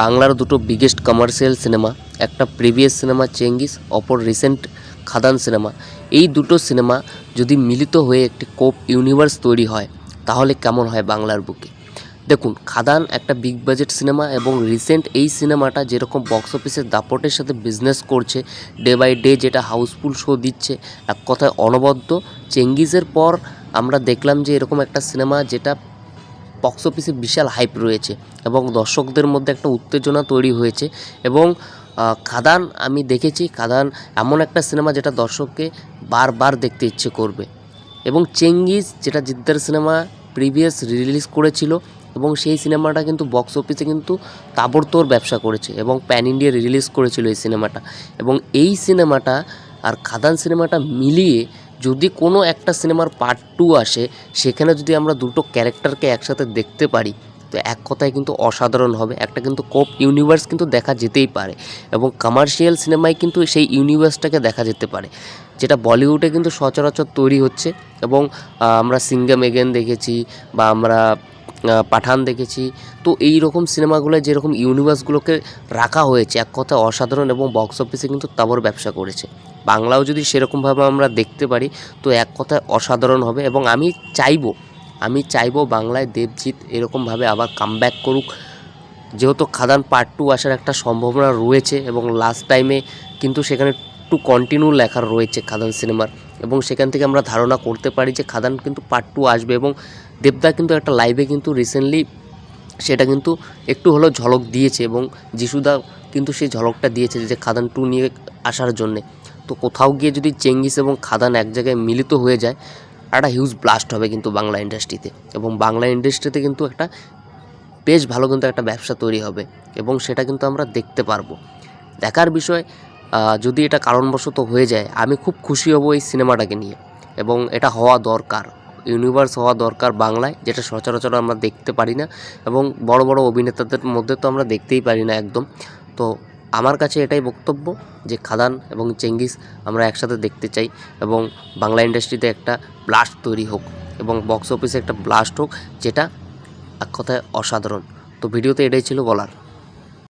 বাংলার দুটো biggest commercial cinema একটা প্রিভিয়াস সিনেমা চেঙ্গিস অপর রিসেন্ট খাদান সিনেমা এই দুটো সিনেমা যদি মিলিত হয়ে একটি কোপ ইউনিভার্স তৈরি হয়, তাহলে কেমন হয় বাংলার বুকে? দেখুন খাদান একটা বিগ বাজেট সিনেমা এবং রিসেন্ট এই সিনেমাটা যেরকম বক্স অফিসের দাপটের সাথে বিজনেস করছে ডে বাই ডে যেটা হাউসফুল শো দিচ্ছে, এক কথায় অনবদ্য। চেঙ্গিজের পর আমরা দেখলাম যে এরকম একটা সিনেমা যেটা বক্স অফিসে বিশাল হাইপ রয়েছে এবং দর্শকদের মধ্যে একটা উত্তেজনা তৈরি হয়েছে এবং খাদান, আমি দেখেছি খাদান এমন একটা সিনেমা যেটা দর্শককে বারবার দেখতে ইচ্ছে করবে। এবং চেঙ্গিজ, যেটা জিদ্দার সিনেমা প্রিভিয়াস রিলিজ করেছিল এবং সেই সিনেমাটা কিন্তু বক্স অফিসে কিন্তু তাবড়তোড় ব্যবসা করেছে এবং প্যান ইন্ডিয়া রিলিজ করেছিল এই সিনেমাটা এবং এই সিনেমাটা আর খাদান সিনেমাটা মিলিয়ে যদি কোনো একটা সিনেমার পার্ট টু আসে, সেখানে যদি আমরা দুটো ক্যারেক্টারকে একসাথে দেখতে পারি, তো এক কথায় কিন্তু অসাধারণ হবে। একটা কিন্তু কোপ ইউনিভার্স কিন্তু দেখা যেতেই পারে এবং কমার্শিয়াল সিনেমায় কিন্তু সেই ইউনিভার্সটাকে দেখা যেতে পারে, যেটা বলিউডে কিন্তু সচরাচর তৈরি হচ্ছে এবং আমরা সিঙ্গাম এগেন দেখেছি বা আমরা পাঠান দেখেছি। তো এই রকম সিনেমাগুলো যেরকম ইউনিভার্সগুলোকে রাখা হয়েছে, এক কথায় অসাধারণ এবং বক্স অফিসে কিন্তু তাবর ব্যবসা করেছে। বাংলাও যদি সেরকমভাবে আমরা দেখতে পারি, তো এক কথায় অসাধারণ হবে এবং আমি চাইব আমি চাইব বাংলায় দেবজিৎ এরকমভাবে আবার কামব্যাক করুক। যেহেতু খাদান পার্ট টু আসার একটা সম্ভাবনা রয়েছে এবং লাস্ট টাইমে কিন্তু সেখানে টু কন্টিনিউ লেখা রয়েছে খাদান সিনেমার এবং সেখান থেকে আমরা ধারণা করতে পারি যে খাদান কিন্তু পার্ট টু আসবে এবং দেবদা কিন্তু একটা লাইভে কিন্তু রিসেন্টলি সেটা কিন্তু একটু হলেও ঝলক দিয়েছে এবং যিশুদা কিন্তু সেই ঝলকটা দিয়েছে যে খাদান টু নিয়ে আসার জন্যে। তো কোথাও গিয়ে যদি চেঙ্গিস এবং খাদান এক জায়গায় মিলিত হয়ে যায়, একটা হিউজ ব্লাস্ট হবে কিন্তু বাংলা ইন্ডাস্ট্রিতে এবং বাংলা ইন্ডাস্ট্রিতে কিন্তু একটা বেশ ভালো কিন্তু একটা ব্যবসা তৈরি হবে এবং সেটা কিন্তু আমরা দেখতে পারব। দেখার বিষয় যদি এটা কারণবশত হয়ে যায়, আমি খুব খুশি হব এই সিনেমাটাকে নিয়ে এবং এটা হওয়া দরকার। ইউনিভার্স হওয়া দরকার বাংলায়, যেটা সচরাচর আমরা দেখতে পারি না এবং বড় বড় অভিনেতাদের মধ্যে তো আমরা দেখতেই পারি না একদম। তো আমার কাছে এটাই বক্তব্য যে খাদান এবং চেঙ্গিস আমরা একসাথে দেখতে চাই এবং বাংলা ইন্ডাস্ট্রিতে একটা ব্লাস্ট তৈরি হোক এবং বক্স অফিসে একটা ব্লাস্ট হোক যেটা এক কথায় অসাধারণ। তো ভিডিওতে এটাই ছিল বলার।